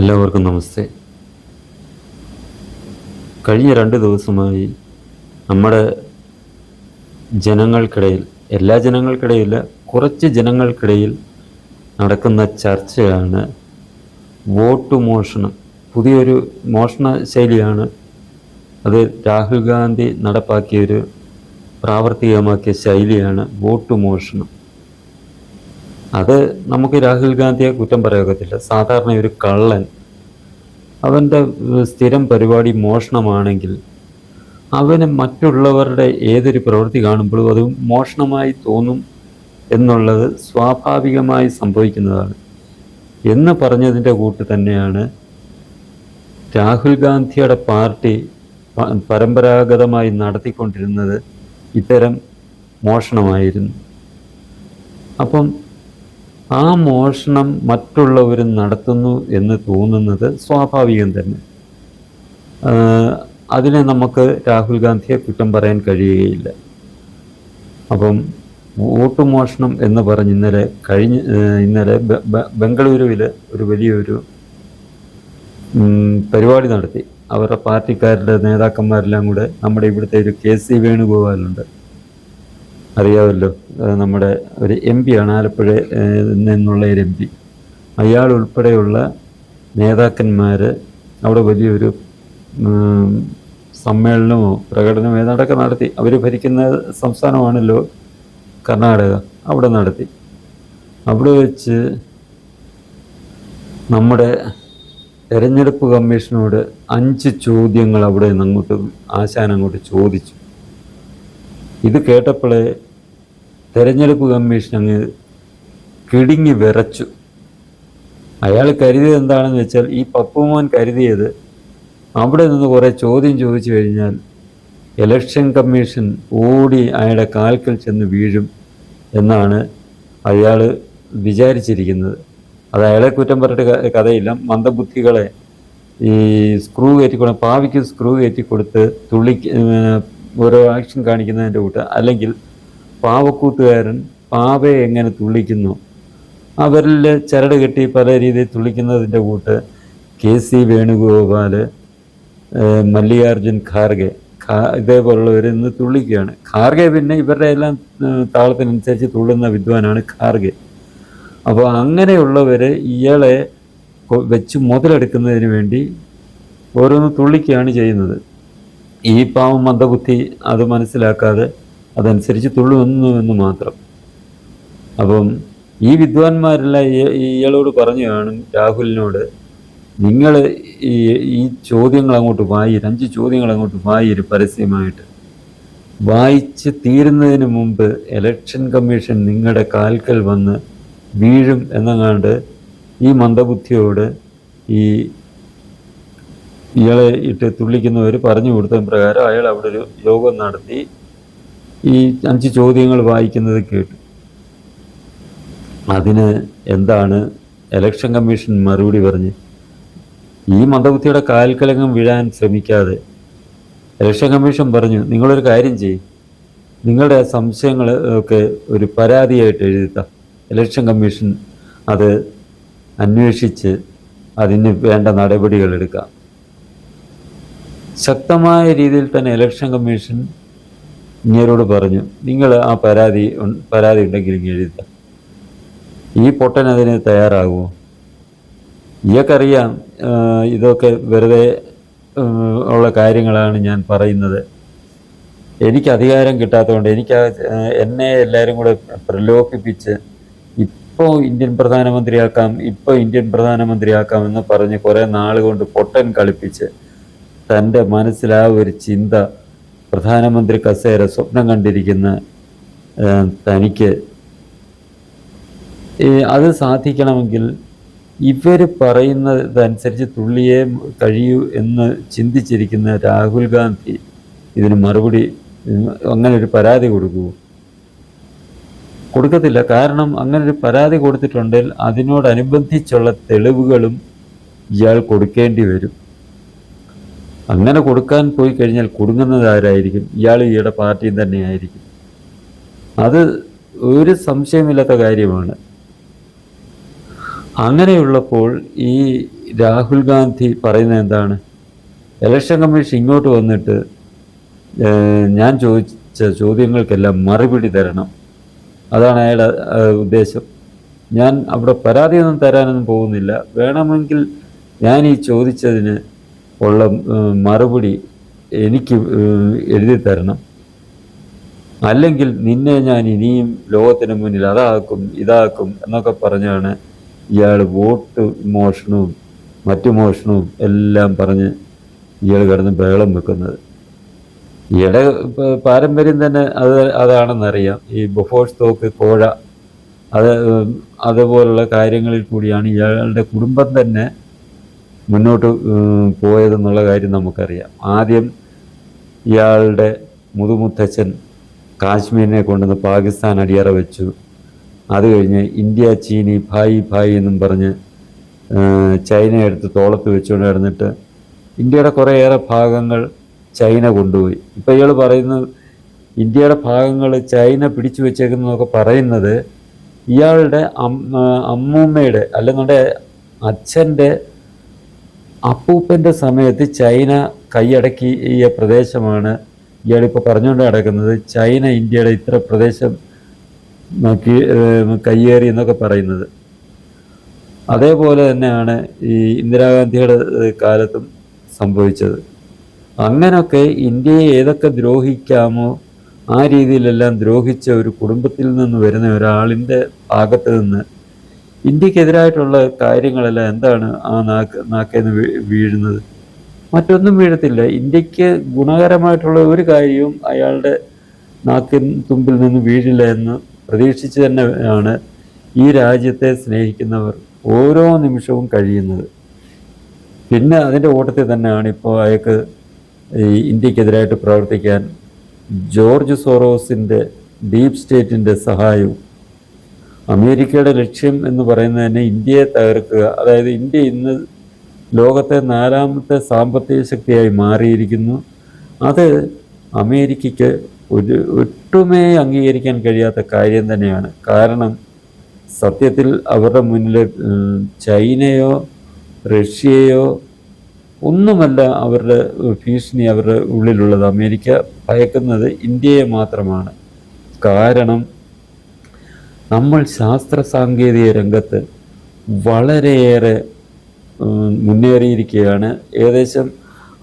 എല്ലാവർക്കും നമസ്തേ. കഴിഞ്ഞ രണ്ട് ദിവസമായി നമ്മുടെ ജനങ്ങൾക്കിടയിൽ എല്ലാ ജനങ്ങൾക്കിടയില്ല കുറച്ച് ജനങ്ങൾക്കിടയിൽ നടക്കുന്ന ചർച്ചയാണ് വോട്ട് മോഷണം. പുതിയൊരു മോഷണ ശൈലിയാണ് അത് രാഹുൽ ഗാന്ധി നടപ്പാക്കിയൊരു പ്രാവർത്തികമാക്കിയ ശൈലിയാണ് വോട്ട് മോഷണം. അത് നമുക്ക് രാഹുൽ ഗാന്ധിയെ കുറ്റം പറയത്തില്ല സാധാരണ ഒരു കള്ളൻ അവന്റെ സ്ഥിരം പരിപാടി മോഷണമാണെങ്കിൽ അവന് മറ്റുള്ളവരുടെ ഏതൊരു പ്രവൃത്തി കാണുമ്പോഴും അത് മോഷണമായി തോന്നും എന്നുള്ളത് സ്വാഭാവികമായി സംഭവിക്കുന്നതാണ്. എന്ന് പറഞ്ഞതിന്റെ കൂട്ട് തന്നെയാണ് രാഹുൽ ഗാന്ധിയുടെ പാർട്ടി പരമ്പരാഗതമായി നടത്തിക്കൊണ്ടിരുന്നത് ഇത്തരം മോഷണമായിരുന്നു. അപ്പം ആ മോഷണം മറ്റുള്ളവർ നടത്തുന്നു എന്ന് തോന്നുന്നത് സ്വാഭാവികം തന്നെ. അതിനെ നമുക്ക് രാഹുൽ ഗാന്ധിയെ കുറ്റം പറയാൻ കഴിയുകയില്ല. അപ്പം വോട്ട് മോഷണം എന്ന് പറഞ്ഞ് ഇന്നലെ കഴിഞ്ഞ ഇന്നലെ ബംഗളൂരുവിൽ ഒരു വലിയൊരു പരിപാടി നടത്തി. അവരുടെ പാർട്ടിക്കാരുടെ നേതാക്കന്മാരെല്ലാം കൂടെ നമ്മുടെ ഇവിടുത്തെ ഒരു കെ സി വേണുഗോപാലുണ്ട്. അറിയാമല്ലോ. നമ്മുടെ ഒരു എം പിയാണ് ആലപ്പുഴ നിന്നുള്ള ഒരു എം പി അയാൾ ഉൾപ്പെടെയുള്ള നേതാക്കന്മാർ അവിടെ വലിയൊരു സമ്മേളനമോ പ്രകടനമോ ഏതാണ്ടൊക്കെ നടത്തി. അവർ ഭരിക്കുന്ന സംസ്ഥാനമാണല്ലോ കർണാടക. അവിടെ നടത്തി. അവിടെ വെച്ച് നമ്മുടെ തെരഞ്ഞെടുപ്പ് കമ്മീഷനോട് അഞ്ച് ചോദ്യങ്ങൾ അവിടെ നിന്ന് അങ്ങോട്ട് ആശാൻ അങ്ങോട്ട് ചോദിച്ചു. ഇത് കേട്ടപ്പോഴേ തെരഞ്ഞെടുപ്പ് കമ്മീഷൻ അങ്ങ് കിടുങ്ങി വിറച്ചു. അയാൾ കരുതിയത് എന്താണെന്ന് വെച്ചാൽ ഈ പപ്പുമോൻ കരുതിയത് അവിടെ നിന്ന് കുറേ ചോദ്യം ചോദിച്ചു കഴിഞ്ഞാൽ ഇലക്ഷൻ കമ്മീഷൻ ഓടി അയാളുടെ കാൽക്കൽ ചെന്ന് വീഴും എന്നാണ് അയാൾ വിചാരിച്ചിരിക്കുന്നത്. അത് അയാളെ കുറ്റം പറഞ്ഞിട്ട് കഥയില്ല. മന്ദബുദ്ധികളെ ഈ സ്ക്രൂ കയറ്റി കൊടു പാവിക്ക് സ്ക്രൂ കയറ്റി കൊടുത്ത് തുള്ളിക്ക് ഏർ ഓരോ ആക്ഷൻ കാണിക്കുന്നതിന്റെ കൂട്ട്. അല്ലെങ്കിൽ പാവക്കൂത്തുകാരൻ പാവയെ എങ്ങനെ തുള്ളിക്കുന്നു? അവരിൽ ചരട് കെട്ടി പല രീതിയിൽ തുള്ളിക്കുന്നതിന്റെ കൂട്ട് കെ സി വേണുഗോപാൽ മല്ലികാർജുൻ ഖാർഗെ ഇതേപോലുള്ളവർ ഇന്ന് തുള്ളിക്കുകയാണ്. ഖാർഗെ പിന്നെ ഇവരുടെ എല്ലാം താളത്തിനനുസരിച്ച് തുള്ളുന്ന വിദ്വാനാണ് ഖാർഗെ. അപ്പോൾ അങ്ങനെയുള്ളവർ ഇയാളെ വെച്ച് മുതലെടുക്കുന്നതിന് വേണ്ടി ഓരോന്ന് തുള്ളിക്കുകയാണ് ചെയ്യുന്നത്. ഈ പാവം മന്ദബുദ്ധി അത് മനസ്സിലാക്കാതെ അതനുസരിച്ച് തുള്ളുന്നു എന്ന് മാത്രം. അപ്പം ഈ വിദ്വാൻമാരെല്ലാം ഇയാളോട് പറഞ്ഞു കാണും രാഹുലിനോട് നിങ്ങൾ ഈ ഈ ചോദ്യങ്ങൾ അങ്ങോട്ട് വായി അഞ്ച് ചോദ്യങ്ങൾ അങ്ങോട്ട് വായിര് പരസ്യമായിട്ട്. വായിച്ച് തീരുന്നതിന് മുമ്പ് ഇലക്ഷൻ കമ്മീഷൻ നിങ്ങളുടെ കാൽക്കൽ വന്ന് വീഴും എന്നങ്ങാണ്ട് ഈ മന്ദബുദ്ധിയോട് ഈ ഇയാളെ ഇട്ട് തുള്ളിക്കുന്നവർ പറഞ്ഞു കൊടുത്ത പ്രകാരം അയാൾ അവിടെ ഒരു യോഗം നടത്തി ഈ അഞ്ച് ചോദ്യങ്ങൾ വായിക്കുന്നത് കേട്ടു. അതിന് എന്താണ് ഇലക്ഷൻ കമ്മീഷൻ മറുപടി പറഞ്ഞ് ഈ മന്ദബുദ്ധിയുടെ കാൽക്കലങ്ങം വീഴാൻ ശ്രമിക്കാതെ ഇലക്ഷൻ കമ്മീഷൻ പറഞ്ഞു നിങ്ങളൊരു കാര്യം ചെയ്യും നിങ്ങളുടെ സംശയങ്ങൾ ഒക്കെ ഒരു പരാതിയായിട്ട് എഴുതിത്താം. ഇലക്ഷൻ കമ്മീഷൻ അത് അന്വേഷിച്ച് അതിന് വേണ്ട നടപടികൾ എടുക്കാം. ശക്തമായ രീതിയിൽ തന്നെ ഇലക്ഷൻ കമ്മീഷൻ ഇങ്ങനോട് പറഞ്ഞു നിങ്ങൾ ആ പരാതി പരാതി ഉണ്ടെങ്കിൽ എഴുതുക. എഴുതാം ഈ പൊട്ടൻ അതിന് തയ്യാറാകുമോ? ഇയാൾക്കറിയാം ഇതൊക്കെ വെറുതെ ഉള്ള കാര്യങ്ങളാണ് ഞാൻ പറയുന്നത്. എനിക്ക് അധികാരം കിട്ടാത്തതുകൊണ്ട് എനിക്ക് എന്നെ എല്ലാവരും കൂടെ പ്രലോഭിപ്പിച്ച് ഇപ്പോൾ ഇന്ത്യൻ പ്രധാനമന്ത്രിയാക്കാം ഇപ്പോൾ ഇന്ത്യൻ പ്രധാനമന്ത്രിയാക്കാം എന്ന് പറഞ്ഞ് കുറേ നാൾ കൊണ്ട് പൊട്ടൻ കളിപ്പിച്ച് തന്റെ മനസ്സിൽ ആ ഒരു ചിന്ത പ്രധാനമന്ത്രി കസേര സ്വപ്നം കണ്ടിരിക്കുന്ന തനിക്ക്. അത് സാധിക്കണമെങ്കിൽ ഇവർ പറയുന്നതനുസരിച്ച് തുള്ളിയേ കഴിയൂ എന്ന് ചിന്തിച്ചിരിക്കുന്ന രാഹുൽ ഗാന്ധി ഇതിന് മറുപടി അങ്ങനെ ഒരു പരാതി കൊടുക്കൂ. കൊടുക്കത്തില്ല. കാരണം അങ്ങനെ ഒരു പരാതി കൊടുത്തിട്ടുണ്ടെങ്കിൽ അതിനോടനുബന്ധിച്ചുള്ള തെളിവുകളും ഇയാൾ കൊടുക്കേണ്ടി വരും. അങ്ങനെ കൊടുക്കാൻ പോയി കഴിഞ്ഞാൽ കുടുങ്ങുന്നത് ആരായിരിക്കും? ഇയാൾ ഈയുടെ പാർട്ടിയും തന്നെയായിരിക്കും അത് ഒരു സംശയമില്ലാത്ത കാര്യമാണ്. അങ്ങനെയുള്ളപ്പോൾ ഈ രാഹുൽ ഗാന്ധി പറയുന്നത് എന്താണ്? ഇലക്ഷൻ കമ്മീഷൻ ഇങ്ങോട്ട് വന്നിട്ട് ഞാൻ ചോദിച്ച ചോദ്യങ്ങൾക്കെല്ലാം മറുപടി തരണം. അതാണ് അയാളുടെ ഉദ്ദേശം. ഞാൻ അവിടെ പരാതിയൊന്നും തരാനൊന്നും പോകുന്നില്ല. വേണമെങ്കിൽ ഞാൻ ഈ ചോദിച്ചതിന് ഉള്ള മറുപടി എനിക്ക് എഴുതി തരണം. അല്ലെങ്കിൽ നിന്നെ ഞാൻ ഇനിയും ലോകത്തിന് മുന്നിൽ അതാക്കും ഇതാക്കും എന്നൊക്കെ പറഞ്ഞാണ് ഇയാൾ വോട്ട് മോഷണവും മറ്റു മോഷണവും എല്ലാം പറഞ്ഞ് ഇയാൾ കിടന്ന് ബഹളം വെക്കുന്നത്. ഇയാളുടെ പ- പാരമ്പര്യം തന്നെ അത് അതാണെന്നറിയാം. ഈ ബൊഫോഴ്സ് തോക്ക് കോഴ അത് അതുപോലുള്ള കാര്യങ്ങളിൽ കൂടിയാണ് ഇയാളുടെ കുടുംബം തന്നെ മുന്നോട്ട് പോയതെന്നുള്ള കാര്യം നമുക്കറിയാം. ആദ്യം ഇയാളുടെ മുതുമുത്തച്ഛൻ കാശ്മീരിനെ കൊണ്ടുവന്ന് പാകിസ്ഥാൻ അടിയറ വെച്ചു. അത് കഴിഞ്ഞ് ഇന്ത്യ ചീനി ഭായി ഭായി എന്നും പറഞ്ഞ് ചൈന എടുത്ത് തോളത്ത് വെച്ചുകൊണ്ട് കിടന്നിട്ട് ഇന്ത്യയുടെ കുറേയേറെ ഭാഗങ്ങൾ ചൈന കൊണ്ടുപോയി. ഇപ്പം ഇയാൾ പറയുന്നത് ഇന്ത്യയുടെ ഭാഗങ്ങൾ ചൈന പിടിച്ചു വെച്ചേക്കുന്നതൊക്കെ പറയുന്നത് ഇയാളുടെ അമ്മ അമ്മൂമ്മയുടെ അല്ലെന്നുണ്ടെ അച്ഛന്റെ അപ്പൂപ്പന്റെ സമയത്ത് ചൈന കൈയടക്കിയ പ്രദേശമാണ് ഇയാളിപ്പോൾ പറഞ്ഞുകൊണ്ട് നടക്കുന്നത്. ചൈന ഇന്ത്യയുടെ ഇത്ര പ്രദേശം നോക്കി കയ്യേറി എന്നൊക്കെ പറയുന്നത്. അതേപോലെ തന്നെയാണ് ഈ ഇന്ദിരാഗാന്ധിയുടെ കാലത്തും സംഭവിച്ചത്. അങ്ങനൊക്കെ ഇന്ത്യയെ ഏതൊക്കെ ദ്രോഹിക്കാമോ ആ രീതിയിലെല്ലാം ദ്രോഹിച്ച ഒരു കുടുംബത്തിൽ നിന്ന് വരുന്ന ഒരാളിന്റെ ഭാഗത്ത് നിന്ന് ഇന്ത്യക്കെതിരായിട്ടുള്ള കാര്യങ്ങളെല്ലാം എന്താണ് ആ നാക്ക് നാക്കേന്ന് വീഴുന്നത്? മറ്റൊന്നും വീഴത്തില്ല. ഇന്ത്യയ്ക്ക് ഗുണകരമായിട്ടുള്ള ഒരു കാര്യവും അയാളുടെ നാക്കിൻ തുമ്പിൽ നിന്ന് വീഴില്ല എന്ന് പ്രതീക്ഷിച്ച് തന്നെ ആണ് ഈ രാജ്യത്തെ സ്നേഹിക്കുന്നവർ ഓരോ നിമിഷവും കഴിയുന്നത്. പിന്നെ അതിന്റെ ഓട്ടത്തിൽ തന്നെയാണ് ഇപ്പോൾ അയാൾക്ക് ഇന്ത്യക്കെതിരായിട്ട് പ്രവർത്തിക്കാൻ ജോർജ് സോറോസിന്റെ ഡീപ് സ്റ്റേറ്റിന്റെ സഹായവും അമേരിക്കയുടെ ലക്ഷ്യം എന്ന് പറയുന്നത് തന്നെ ഇന്ത്യയെ തകർക്കുക. അതായത് ഇന്ത്യ ഇന്ന് ലോകത്തെ നാലാമത്തെ സാമ്പത്തിക ശക്തിയായി മാറിയിരിക്കുന്നു. അത് അമേരിക്കയ്ക്ക് ഒരു ഒട്ടുമേ അംഗീകരിക്കാൻ കഴിയാത്ത കാര്യം തന്നെയാണ്. കാരണം സത്യത്തിൽ അവരുടെ മുന്നിൽ ചൈനയോ റഷ്യയോ ഒന്നുമല്ല അവരുടെ ഭീഷണി അവരുടെ ഉള്ളിലുള്ളത്. അമേരിക്ക ഭയക്കുന്നത് ഇന്ത്യയെ മാത്രമാണ്. കാരണം നമ്മൾ ശാസ്ത്ര സാങ്കേതിക രംഗത്ത് വളരെയേറെ മുന്നേറിയിരിക്കുകയാണ്. ഏകദേശം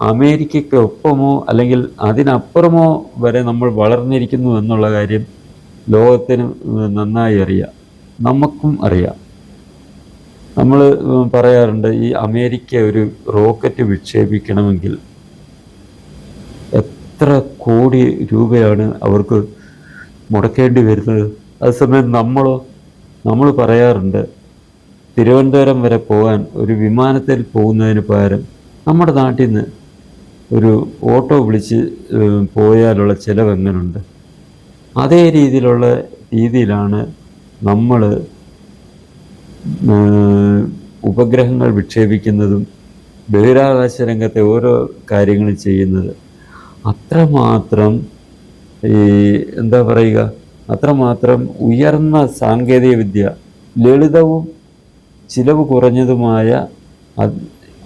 അമേരിക്കയ്ക്ക് ഒപ്പമോ അല്ലെങ്കിൽ അതിനപ്പുറമോ വരെ നമ്മൾ വളർന്നിരിക്കുന്നു എന്നുള്ള കാര്യം ലോകത്തിന് നന്നായി അറിയാം. നമുക്കും അറിയാം. നമ്മൾ പറയാറുണ്ട് ഈ അമേരിക്ക ഒരു റോക്കറ്റ് വിക്ഷേപിക്കണമെങ്കിൽ എത്ര കോടി രൂപയാണ് അവർക്ക് മുടക്കേണ്ടി വരുന്നത്? അതേസമയം നമ്മളോ നമ്മൾ പറയാറുണ്ട് തിരുവനന്തപുരം വരെ പോകാൻ ഒരു വിമാനത്തിൽ പോകുന്നതിന് പകരം നമ്മുടെ നാട്ടിൽ നിന്ന് ഒരു ഓട്ടോ വിളിച്ച് പോയാലുള്ള ചിലവ് എങ്ങനെയുണ്ട് അതേ രീതിയിലുള്ള രീതിയിലാണ് നമ്മൾ ഉപഗ്രഹങ്ങൾ വിക്ഷേപിക്കുന്നതും ബഹിരാകാശ രംഗത്തെ ഓരോ കാര്യങ്ങളും ചെയ്യുന്നത്. അത്രമാത്രം ഈ എന്താ പറയുക അത്രമാത്രം ഉയർന്ന സാങ്കേതിക വിദ്യ ലളിതവും ചിലവ് കുറഞ്ഞതുമായ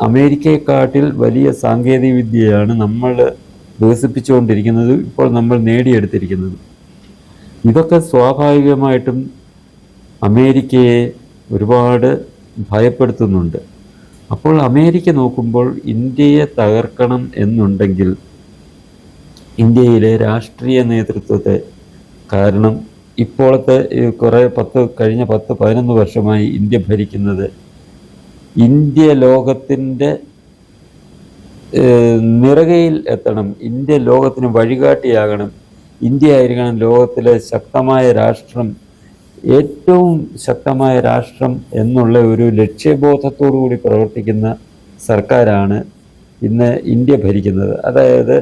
അമേരിക്കയെക്കാട്ടിൽ വലിയ സാങ്കേതിക വിദ്യയാണ് നമ്മൾ വികസിപ്പിച്ചുകൊണ്ടിരിക്കുന്നത് ഇപ്പോൾ നമ്മൾ നേടിയെടുത്തിരിക്കുന്നത്. ഇതൊക്കെ സ്വാഭാവികമായിട്ടും അമേരിക്കയെ ഒരുപാട് ഭയപ്പെടുത്തുന്നുണ്ട്. അപ്പോൾ അമേരിക്ക നോക്കുമ്പോൾ ഇന്ത്യയെ തകർക്കണം എന്നുണ്ടെങ്കിൽ ഇന്ത്യയിലെ രാഷ്ട്രീയ നേതൃത്വത്തെ കാരണം ഇപ്പോഴത്തെ ഈ കുറേ പത്ത് കഴിഞ്ഞ പത്ത് പതിനൊന്ന് വർഷമായി ഇന്ത്യ ഭരിക്കുന്നത് ഇന്ത്യ ലോകത്തിന്റെ നിറകയിൽ എത്തണം. ഇന്ത്യ ലോകത്തിന് വഴികാട്ടിയാകണം. ഇന്ത്യ ആയിരിക്കണം ലോകത്തിലെ ശക്തമായ രാഷ്ട്രം ഏറ്റവും ശക്തമായ രാഷ്ട്രം എന്നുള്ള ഒരു ലക്ഷ്യബോധത്തോടു കൂടി പ്രവർത്തിക്കുന്ന സർക്കാരാണ് ഇന്ന് ഇന്ത്യ ഭരിക്കുന്നത്. അതായത്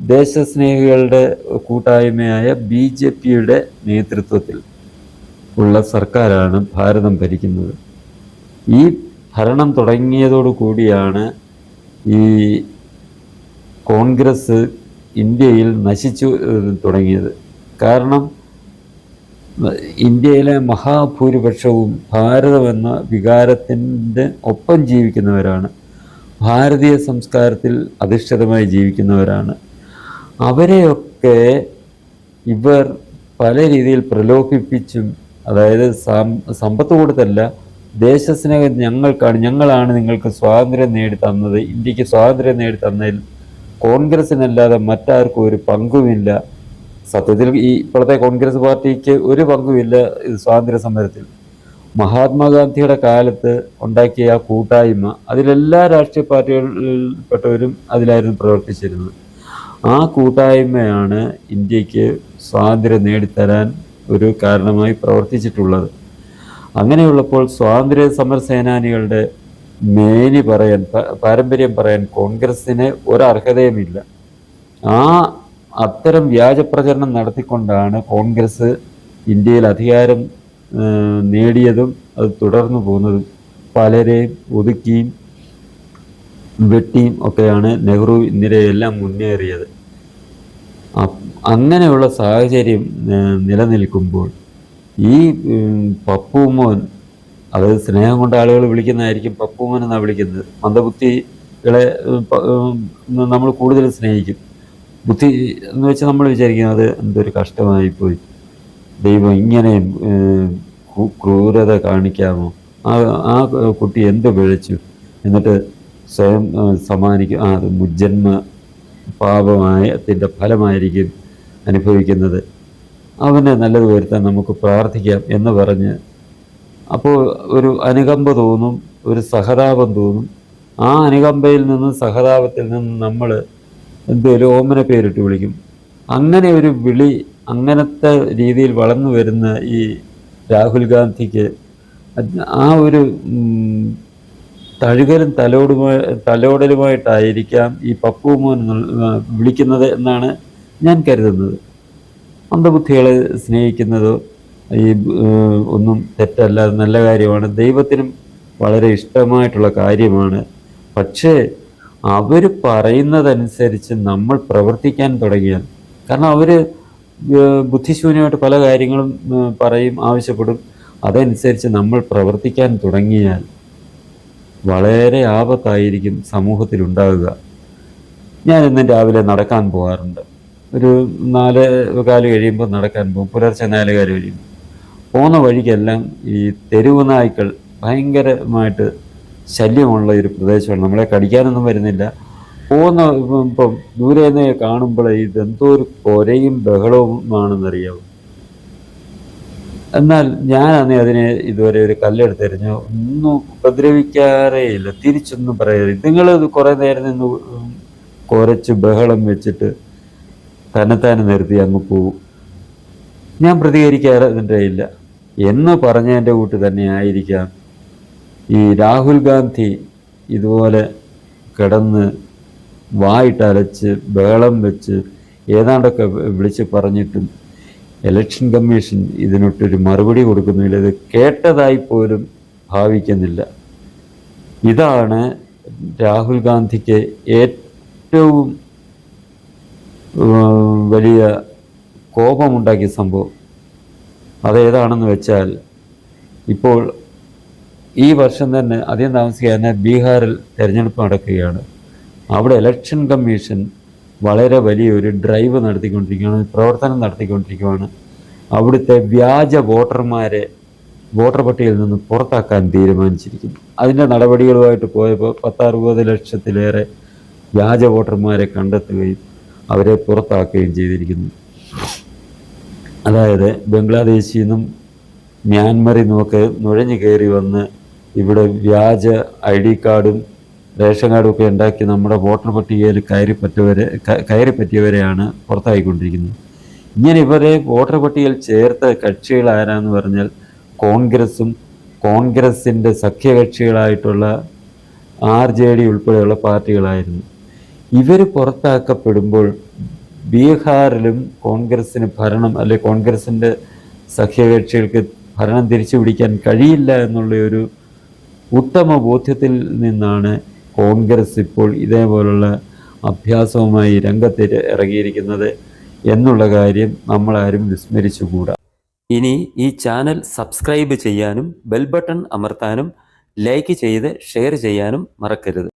ദേശസ്നേഹികളുടെ കൂട്ടായ്മയായ ബി ജെ പിയുടെ നേതൃത്വത്തിൽ ഉള്ള സർക്കാരാണ് ഭാരതം ഭരിക്കുന്നത്. ഈ ഭരണം തുടങ്ങിയതോടു കൂടിയാണ് ഈ കോൺഗ്രസ് ഇന്ത്യയിൽ നശിച്ചു തുടങ്ങിയത്. കാരണം ഇന്ത്യയിലെ മഹാഭൂരിപക്ഷവും ഭാരതമെന്ന വികാരത്തിന്റെ ഒപ്പം ജീവിക്കുന്നവരാണ്. ഭാരതീയ സംസ്കാരത്തിൽ അധിഷ്ഠിതമായി ജീവിക്കുന്നവരാണ്. അവരെയൊക്കെ ഇവർ പല രീതിയിൽ പ്രലോഭിപ്പിച്ചും അതായത് സമ്പത്ത് കൊടുത്തല്ല ദേശസ്നേഹം ഞങ്ങൾക്കാണ് ഞങ്ങളാണ് നിങ്ങൾക്ക് സ്വാതന്ത്ര്യം നേടി തന്നത്. ഇന്ത്യയ്ക്ക് സ്വാതന്ത്ര്യം നേടി തന്നതിൽ കോൺഗ്രസിനല്ലാതെ മറ്റാർക്കും ഒരു പങ്കുമില്ല. സത്യത്തിൽ ഈ ഇപ്പോഴത്തെ കോൺഗ്രസ് പാർട്ടിക്ക് ഒരു പങ്കുമില്ല സ്വാതന്ത്ര്യ സമരത്തിൽ. മഹാത്മാഗാന്ധിയുടെ കാലത്ത് ഉണ്ടാക്കിയ ആ കൂട്ടായ്മ അതിലെല്ലാ രാഷ്ട്രീയ പാർട്ടികളിൽപ്പെട്ടവരും അതിലായിരുന്നു പ്രവർത്തിച്ചിരുന്നത്. ആ കൂട്ടായ്മയാണ് ഇന്ത്യയ്ക്ക് സ്വാതന്ത്ര്യം നേടിത്തരാൻ ഒരു കാരണമായി പ്രവർത്തിച്ചിട്ടുള്ളത്. അങ്ങനെയുള്ളപ്പോൾ സ്വാതന്ത്ര്യ സമര സേനാനികളുടെ മേനി പറയാൻ പാരമ്പര്യം പറയാൻ കോൺഗ്രസ്സിന് ഒരർഹതയുമില്ല. ആ അത്തരം വ്യാജപ്രചരണം നടത്തിക്കൊണ്ടാണ് കോൺഗ്രസ് ഇന്ത്യയിൽ അധികാരം നേടിയതും അത് തുടർന്നു പോകുന്നതും. പലരെയും ഒതുക്കിയും വെട്ടിയും ഒക്കെയാണ് നെഹ്റു ഇന്ദിരയെല്ലാം മുന്നേറിയത്. അങ്ങനെയുള്ള സാഹചര്യം നിലനിൽക്കുമ്പോൾ ഈ പപ്പുമോൻ അതായത് സ്നേഹം കൊണ്ട് ആളുകൾ വിളിക്കുന്നതായിരിക്കും പപ്പുമോൻ എന്നാണ് വിളിക്കുന്നത്. മന്ദബുദ്ധികളെ നമ്മൾ കൂടുതൽ സ്നേഹിക്കും. ബുദ്ധി എന്ന് വെച്ചാൽ നമ്മൾ വിചാരിക്കുന്നത് എന്തൊരു കഷ്ടമായി പോയി ദൈവം ഇങ്ങനെ ക്രൂരത കാണിക്കാമോ? ആ ആ കുട്ടി എന്ത് പിഴച്ചു എന്നിട്ട് സ്വയം സമ്മാനിക്കും ആ മുജ്ജന്മ പാപമായതിന്റെ ഫലമായിരിക്കും അനുഭവിക്കുന്നത്. അവനെ നല്ലത് വരുത്താൻ നമുക്ക് പ്രാർത്ഥിക്കാം എന്ന് പറഞ്ഞ് അപ്പോൾ ഒരു അനുകമ്പ തോന്നും ഒരു സഹതാപം തോന്നും. ആ അനുകമ്പയിൽ നിന്ന് സഹതാപത്തിൽ നിന്ന് നമ്മൾ എന്തേലും ഓമന പേരിട്ട് വിളിക്കും. അങ്ങനെ ഒരു വിളി അങ്ങനത്തെ രീതിയിൽ വളർന്നു വരുന്ന ഈ രാഹുൽ ഗാന്ധിക്ക് ആ ഒരു തഴുകലും തലോടുമായി തലോടലുമായിട്ടായിരിക്കാം ഈ പപ്പു മോൻ വിളിക്കുന്നത് എന്നാണ് ഞാൻ കരുതുന്നത്. മന്ദബുദ്ധികളെ സ്നേഹിക്കുന്നതോ ഈ ഒന്നും തെറ്റല്ല നല്ല കാര്യമാണ്. ദൈവത്തിനും വളരെ ഇഷ്ടമായിട്ടുള്ള കാര്യമാണ്. പക്ഷേ അവർ പറയുന്നതനുസരിച്ച് നമ്മൾ പ്രവർത്തിക്കാൻ തുടങ്ങിയാൽ കാരണം അവർ ബുദ്ധിശൂന്യമായിട്ട് പല കാര്യങ്ങളും പറയും ആവശ്യപ്പെടും. അതനുസരിച്ച് നമ്മൾ പ്രവർത്തിക്കാൻ തുടങ്ങിയാൽ വളരെ ആപത്തായിരിക്കും സമൂഹത്തിലുണ്ടാകുക. ഞാൻ ഇന്നും രാവിലെ നടക്കാൻ പോകാറുണ്ട്. ഒരു നാല് കാൽ കഴിയുമ്പോൾ നടക്കാൻ പോകും. പുലർച്ചെ നാല് കാൽ കഴിയുമ്പോൾ പോകുന്ന വഴിക്കെല്ലാം ഈ തെരുവ് നായ്ക്കൾ ഭയങ്കരമായിട്ട് ശല്യമുള്ള ഒരു പ്രദേശമാണ്. നമ്മളെ കടിക്കാനൊന്നും വരുന്നില്ല. പോകുന്ന ഇപ്പം ദൂരെ നിന്ന് കാണുമ്പോൾ ഇതെന്തോ ഒരു കൊരയും ബഹളവുമാണെന്നറിയാവും. എന്നാൽ ഞാനാണെങ്കിൽ അതിനെ ഇതുവരെ ഒരു കല്ലെടുത്തെറിഞ്ഞു. ഒന്നും ഉപദ്രവിക്കാറേ ഇല്ല. തിരിച്ചൊന്നും പറയരുത് നിങ്ങൾ കുറേ നേരം നിന്ന് കുറച്ച് ബഹളം വെച്ചിട്ട് തന്നെത്താനെ നിർത്തി അങ്ങ് പോവും. ഞാൻ പ്രതികരിക്കാറിന്റെ ഇല്ല. എന്ന് പറഞ്ഞതിന്റെ കൂട്ട് തന്നെ ആയിരിക്കാം ഈ രാഹുൽ ഗാന്ധി ഇതുപോലെ കിടന്ന് വായിട്ടലച്ച് ബഹളം വെച്ച് ഏതാണ്ടൊക്കെ വിളിച്ച് പറഞ്ഞിട്ടും ഇലക്ഷൻ കമ്മീഷൻ ഇതിനൊട്ടൊരു മറുപടി കൊടുക്കുന്നില്ല. ഇത് കേട്ടതായി പോലും ഭാവിക്കുന്നില്ല. ഇതാണ് രാഹുൽ ഗാന്ധിക്ക് ഏറ്റവും വലിയ കോപമുണ്ടാക്കിയ സംഭവം. അതേതാണെന്ന് വെച്ചാൽ ഇപ്പോൾ ഈ വർഷം തന്നെ അധികം താമസിക്കാതെ ബീഹാറിൽ തെരഞ്ഞെടുപ്പ് നടക്കുകയാണ്. അവിടെ ഇലക്ഷൻ കമ്മീഷൻ വളരെ വലിയൊരു ഡ്രൈവ് നടത്തിക്കൊണ്ടിരിക്കുകയാണ് പ്രവർത്തനം നടത്തിക്കൊണ്ടിരിക്കുകയാണ്. അവിടുത്തെ വ്യാജ വോട്ടർമാരെ വോട്ടർ പട്ടികയിൽ നിന്ന് പുറത്താക്കാൻ തീരുമാനിച്ചിരിക്കുന്നു. അതിന്റെ നടപടികളുമായിട്ട് പോയപ്പോൾ പത്തറുപത് ലക്ഷത്തിലേറെ വ്യാജ വോട്ടർമാരെ കണ്ടെത്തുകയും അവരെ പുറത്താക്കുകയും ചെയ്തിരിക്കുന്നു. അതായത് ബംഗ്ലാദേശിൽ നിന്നും മ്യാൻമറിൽ നിന്നുമൊക്കെ നുഴഞ്ഞു കയറി വന്ന് ഇവിടെ വ്യാജ ഐ ഡി കാർഡും റേഷൻ കാർഡൊക്കെ ഉണ്ടാക്കി നമ്മുടെ വോട്ടർ പട്ടികയിൽ കയറി പറ്റിയവരെ കയറി പറ്റിയവരെയാണ് പുറത്തായിക്കൊണ്ടിരിക്കുന്നത്. ഇങ്ങനെ ഇവരെ വോട്ടർ പട്ടികയിൽ ചേർത്ത കക്ഷികൾ ആരാന്ന് പറഞ്ഞാൽ കോൺഗ്രസും കോൺഗ്രസിന്റെ സഖ്യകക്ഷികളായിട്ടുള്ള ആർ ജെ ഡി ഉൾപ്പെടെയുള്ള പാർട്ടികളായിരുന്നു. ഇവർ പുറത്താക്കപ്പെടുമ്പോൾ ബീഹാറിലും കോൺഗ്രസ്സിന് ഭരണം അല്ലെ കോൺഗ്രസിന്റെ സഖ്യകക്ഷികൾക്ക് ഭരണം തിരിച്ചു പിടിക്കാൻ കഴിയില്ല എന്നുള്ള ഒരു ഉത്തമ ബോധ്യത്തിൽ നിന്നാണ് കോൺഗ്രസ് ഇപ്പോൾ ഇതേപോലുള്ള അഭ്യാസവുമായി രംഗത്ത് ഇറങ്ങിയിരിക്കുന്നത് എന്നുള്ള കാര്യം നമ്മളാരും വിസ്മരിച്ചുകൂടാ. ഇനി ഈ ചാനൽ സബ്സ്ക്രൈബ് ചെയ്യാനും ബെൽ ബട്ടൺ അമർത്താനും ലൈക്ക് ചെയ്ത് ഷെയർ ചെയ്യാനും മറക്കരുത്.